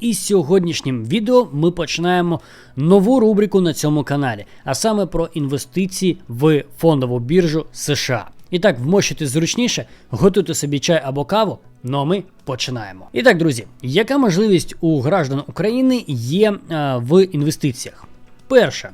І сьогоднішнім відео ми починаємо нову рубрику на цьому каналі, а саме про інвестиції в фондову біржу США. І так, вмощуйте зручніше, готуйте собі чай або каву. Ну а ми починаємо. І так, друзі, яка можливість у граждан України є е, в інвестиціях? Перше,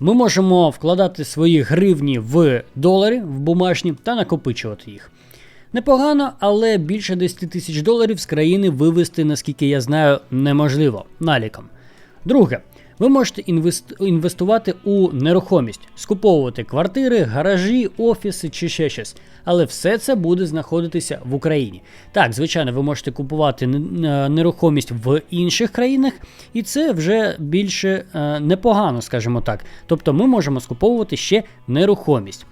ми можемо вкладати свої гривні в долари в бумажні та накопичувати їх. Непогано, але більше 10 тисяч доларів з країни вивести, наскільки я знаю, неможливо наліком. Друге, ви можете інвестувати у нерухомість, скуповувати квартири, гаражі, офіси чи ще щось. Але все це буде знаходитися в Україні. Так, звичайно, ви можете купувати нерухомість в інших країнах, і це вже більше е, непогано, скажімо так. Тобто ми можемо скуповувати ще нерухомість.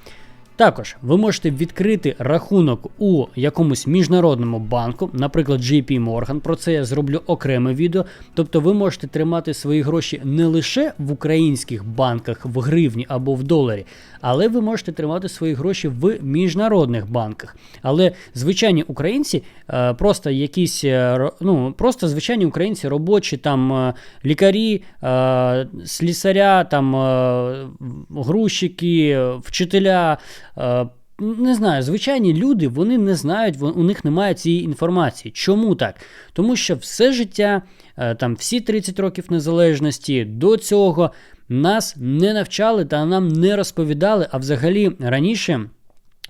Також ви можете відкрити рахунок у якомусь міжнародному банку, наприклад, JP Morgan. Про це я зроблю окреме відео. Тобто ви можете тримати свої гроші не лише в українських банках в гривні або в доларі, але ви можете тримати свої гроші в міжнародних банках. Але звичайні українці, е, просто якісь е, ну просто звичайні українці, робочі там е, лікарі, слісаря, там грузчики, вчителя. Е, Не знаю, звичайні люди вони не знають, у них немає цієї інформації. Чому так? Тому що все життя, е, там всі 30 років незалежності до цього нас не навчали та нам не розповідали. А взагалі раніше.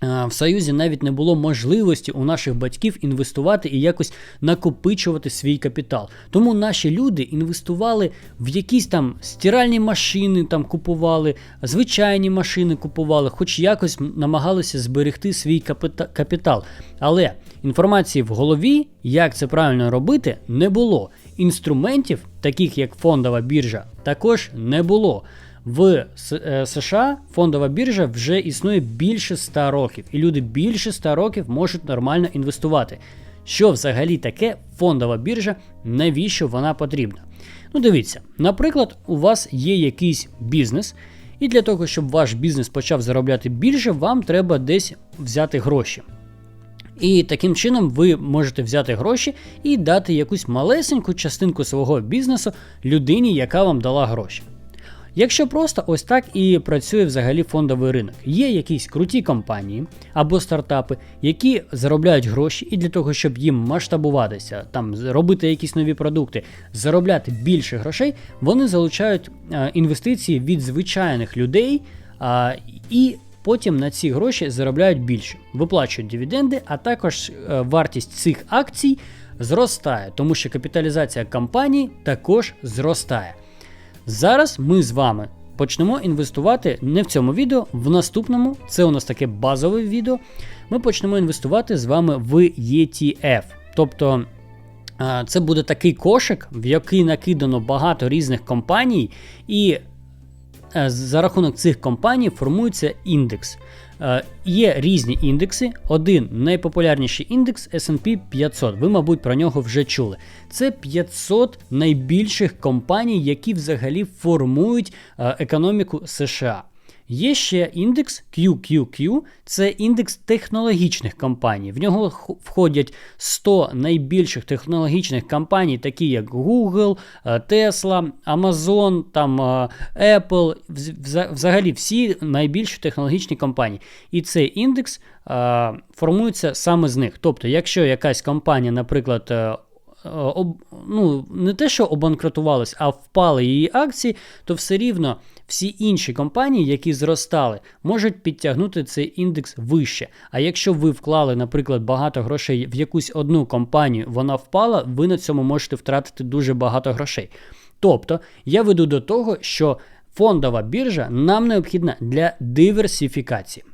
Е, В Союзі навіть не було можливості у наших батьків інвестувати і якось накопичувати свій капітал. Тому наші люди інвестували в якісь там стиральні машини, там купували, звичайні машини купували, хоч якось намагалися зберегти свій капіта- капітал. Але інформації в голові, як це правильно робити, не було. Інструментів, таких як фондова біржа, також не було. В е, США фондова біржа вже існує більше 100 років, і люди більше 100 років можуть нормально інвестувати. Що взагалі таке фондова біржа, навіщо вона потрібна? Ну, дивіться, наприклад, у вас є якийсь бізнес, і для того, щоб ваш бізнес почав заробляти більше, вам треба десь взяти гроші. І таким чином ви можете взяти гроші і дати якусь малесеньку частинку свого бізнесу людині, яка вам дала гроші. Якщо просто ось так і працює взагалі фондовий ринок. Є якісь круті компанії або стартапи, які заробляють гроші, і для того, щоб їм масштабуватися, там робити якісь нові продукти, заробляти більше грошей, вони залучають е, інвестиції від звичайних людей і потім на ці гроші заробляють більше, виплачують дивіденди, а також е, вартість цих акцій зростає, тому що капіталізація компанії також зростає. Зараз ми з вами почнемо інвестувати не в цьому відео, в наступному, це у нас таке базове відео. Ми почнемо інвестувати з вами в ETF. Тобто це буде такий кошик, в який накидано багато різних компаній, і е, за рахунок цих компаній формується індекс. Е, Є різні індекси. Один найпопулярніший індекс SP 500. Ви, мабуть, про нього вже чули. Це 500 найбільших компаній, які взагалі формують е, економіку США. Є ще індекс QQQ, це індекс технологічних компаній. В нього входять 100 найбільших технологічних компаній, такі як Google, е, Tesla, Amazon, там е, Apple, взагалі всі найбільші технологічні компанії. І цей індекс е, формується саме з них. Тобто, якщо якась компанія, наприклад, об, ну, не те, що обанкрутувалась, а впали її акції, то все рівно всі інші компанії, які зростали, можуть підтягнути цей індекс вище. А якщо ви вклали, наприклад, багато грошей в якусь одну компанію, вона впала, ви на цьому можете втратити дуже багато грошей. Тобто, я веду до того, що фондова біржа нам необхідна для диверсифікації.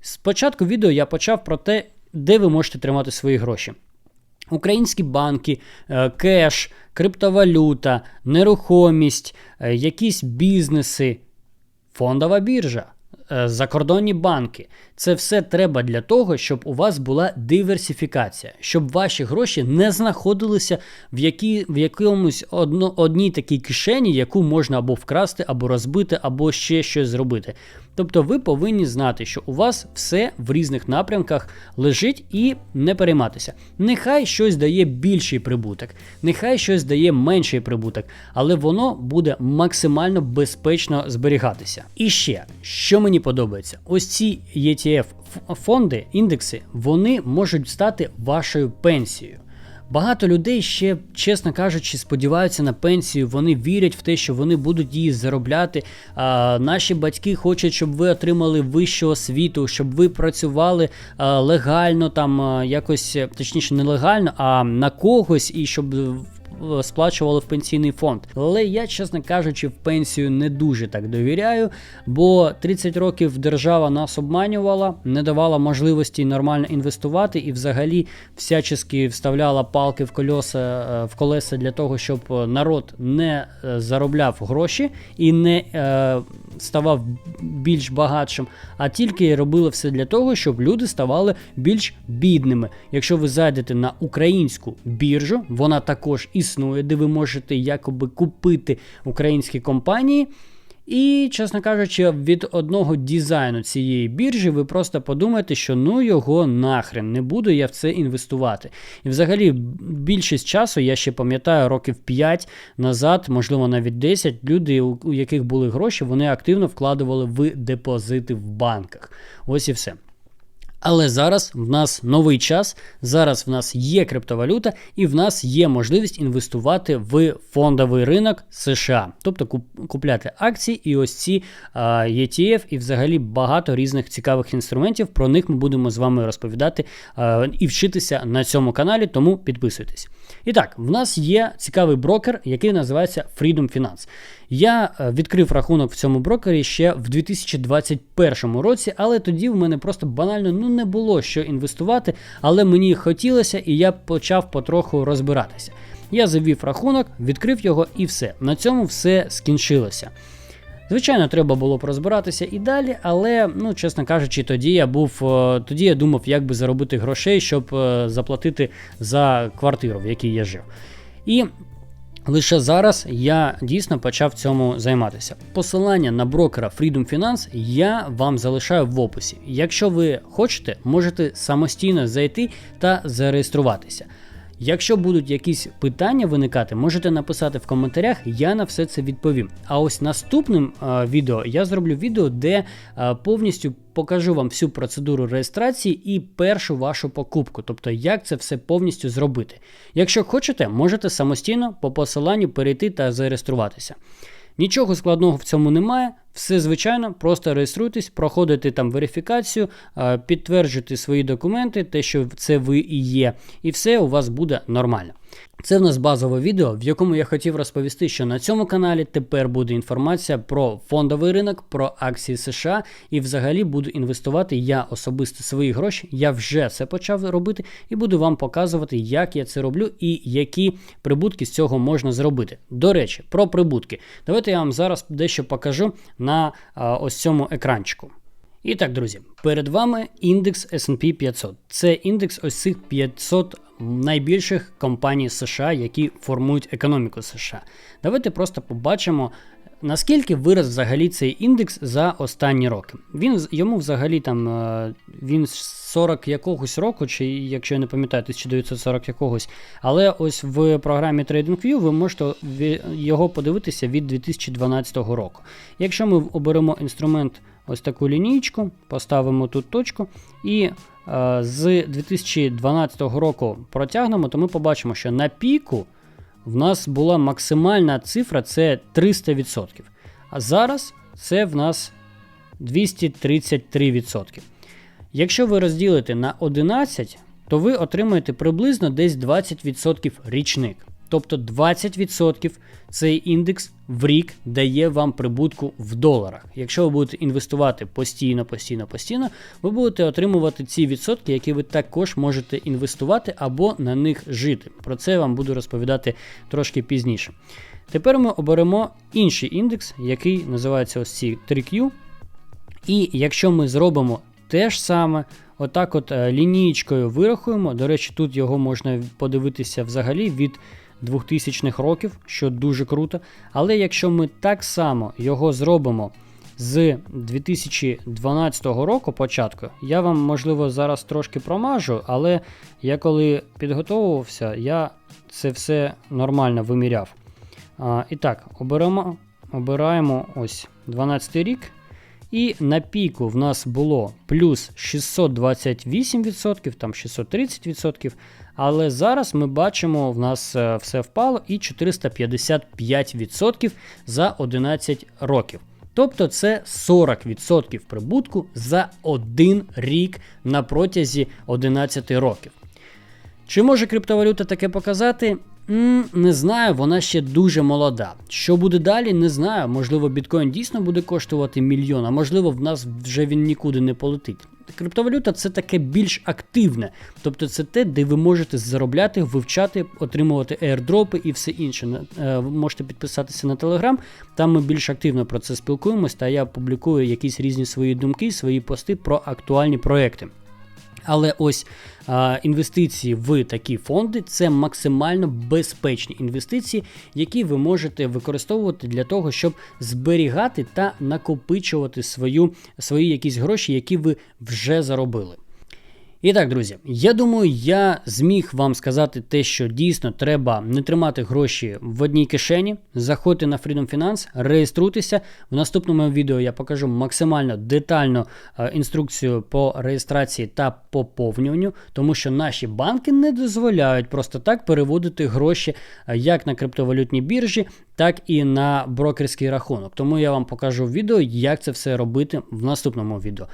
Спочатку відео я почав про те, де ви можете тримати свої гроші. Українські банки, е, кеш, криптовалюта, нерухомість, е, якісь бізнеси, фондова біржа. Е, закордонні банки. Це все треба для того, щоб у вас була диверсифікація, щоб ваші гроші не знаходилися в які, в якомусь одно, одній такій кишені, яку можна або вкрасти, або розбити, або ще щось зробити. Тобто ви повинні знати, що у вас все в різних напрямках лежить і не перейматися. Нехай щось дає більший прибуток, нехай щось дає менший прибуток, але воно буде максимально безпечно зберігатися. І ще, що мені подобається, ось ці ETF фонди, індекси, вони можуть стати вашою пенсією. Багато людей ще, чесно кажучи, сподіваються на пенсію, вони вірять в те, що вони будуть її заробляти. А, Наші батьки хочуть, щоб ви отримали вищу освіту, щоб ви працювали легально, там якось точніше не легально, а на когось, і щоб сплачували в пенсійний фонд. Але я, чесно кажучи, в пенсію не дуже так довіряю, бо 30 років держава нас обманювала, не давала можливості нормально інвестувати і взагалі всячески вставляла палки в колеса е, в колеса для того, щоб народ не е, заробляв гроші і не е, ставав більш багатшим, а тільки робили все для того, щоб люди ставали більш бідними. Якщо ви зайдете на українську біржу, вона також існує, де ви можете якоби купити українські компанії. І, чесно кажучи, від одного дизайну цієї біржі ви просто подумаєте, що ну його нахрен, не буду я в це інвестувати. І взагалі, більшість часу, я ще пам'ятаю, років 5 назад, можливо, навіть 10, люди, у яких були гроші, вони активно вкладували в депозити в банках. Ось і все. Але зараз в нас новий час, зараз в нас є криптовалюта, і в нас є можливість інвестувати в фондовий ринок США, тобто купляти акції і ось ці ETF, і взагалі багато різних цікавих інструментів. Про них ми будемо з вами розповідати і вчитися на цьому каналі, тому підписуйтесь. І так, в нас є цікавий брокер, який називається Freedom Finance. Я е, відкрив рахунок в цьому брокері ще в 2021 році, але тоді в мене просто банально ну не було що інвестувати, але мені хотілося, і я почав потроху розбиратися. Я завів рахунок, відкрив його і все. На цьому все скінчилося. Звичайно, треба було б розбиратися і далі, але, ну, чесно кажучи, тоді я був, е, тоді я думав, як би заробити грошей, щоб е, заплатити за квартиру, в якій я жив. І Лише зараз я дійсно почав цьому займатися. Посилання на брокера Freedom Finance я вам залишаю в описі. Якщо ви хочете, можете самостійно зайти та зареєструватися. Якщо будуть якісь питання виникати, можете написати в коментарях, я на все це відповім. А ось наступним а, відео я зроблю відео, де а, повністю покажу вам всю процедуру реєстрації і першу вашу покупку, тобто як це все повністю зробити. Якщо хочете, можете самостійно по посиланню перейти та зареєструватися. Нічого складного в цьому немає. Все звичайно, просто реєструйтесь, проходите там верифікацію, підтверджуйте свої документи, те, що це ви і є, і все у вас буде нормально. Це в нас базове відео, в якому я хотів розповісти, що на цьому каналі тепер буде інформація про фондовий ринок, про акції США і взагалі буду інвестувати я особисто свої гроші. Я вже це почав робити і буду вам показувати, як я це роблю і які прибутки з цього можна зробити. До речі, про прибутки. Давайте я вам зараз дещо покажу на ось цьому екранчику. І так, друзі, перед вами індекс SP 500. Це індекс ось цих 500 найбільших компаній США, які формують економіку США. Давайте просто побачимо. Наскільки вирос взагалі цей індекс за останні роки? Він йому взагалі там е, він 40 якогось року, чи якщо я не пам'ятаю, 1940 якогось. Але ось в програмі TradingView ви можете його подивитися від 2012 року. Якщо ми оберемо інструмент ось таку лінійку, поставимо тут точку і е, з 2012 року протягнемо, то ми побачимо, що на піку в нас була максимальна цифра це 300%. А зараз це в нас 233%. Якщо ви розділите на 11, то ви отримаєте приблизно десь 20% річник. Тобто 20% цей індекс в рік дає вам прибутку в доларах. Якщо ви будете інвестувати постійно, постійно, постійно, ви будете отримувати ці відсотки, які ви також можете інвестувати або на них жити. Про це я вам буду розповідати трошки пізніше. Тепер ми оберемо інший індекс, який називається ось ці 3Q. І якщо ми зробимо те ж саме, отак от е, лінієчкою вирахуємо, до речі, тут його можна подивитися взагалі від 2000-х років, що дуже круто. Але якщо ми так само його зробимо з 2012 року початку, я вам можливо зараз трошки промажу, але я коли підготовувався, я це все нормально виміряв. А, і так, оберемо, обираємо ось 12 рік. І на піку в нас було плюс 628%, там 630%. Але зараз ми бачимо, в нас е, все впало і 455% за 11 років. Тобто це 40% прибутку за один рік на протязі 11 років. Чи може криптовалюта таке показати? М, не знаю, вона ще дуже молода. Що буде далі, не знаю. Можливо, біткоін дійсно буде коштувати мільйон, а можливо, в нас вже він нікуди не полетить. Криптовалюта це таке більш активне, тобто це те, де ви можете заробляти, вивчати, отримувати airdропи і все інше. Е, Ви можете підписатися на Telegram, там ми більш активно про це спілкуємось, та я публікую якісь різні свої думки, свої пости про актуальні проекти. Але ось а, інвестиції в такі фонди це максимально безпечні інвестиції, які ви можете використовувати для того, щоб зберігати та накопичувати свою, свої якісь гроші, які ви вже заробили. І так, друзі, я думаю, я зміг вам сказати те, що дійсно треба не тримати гроші в одній кишені. Заходьте на Freedom Finance, реєструйтеся. В наступному відео я покажу максимально детальну е, інструкцію по реєстрації та поповнюванню, тому що наші банки не дозволяють просто так переводити гроші е, як на криптовалютній біржі, так і на брокерський рахунок. Тому я вам покажу відео, як це все робити в наступному відео.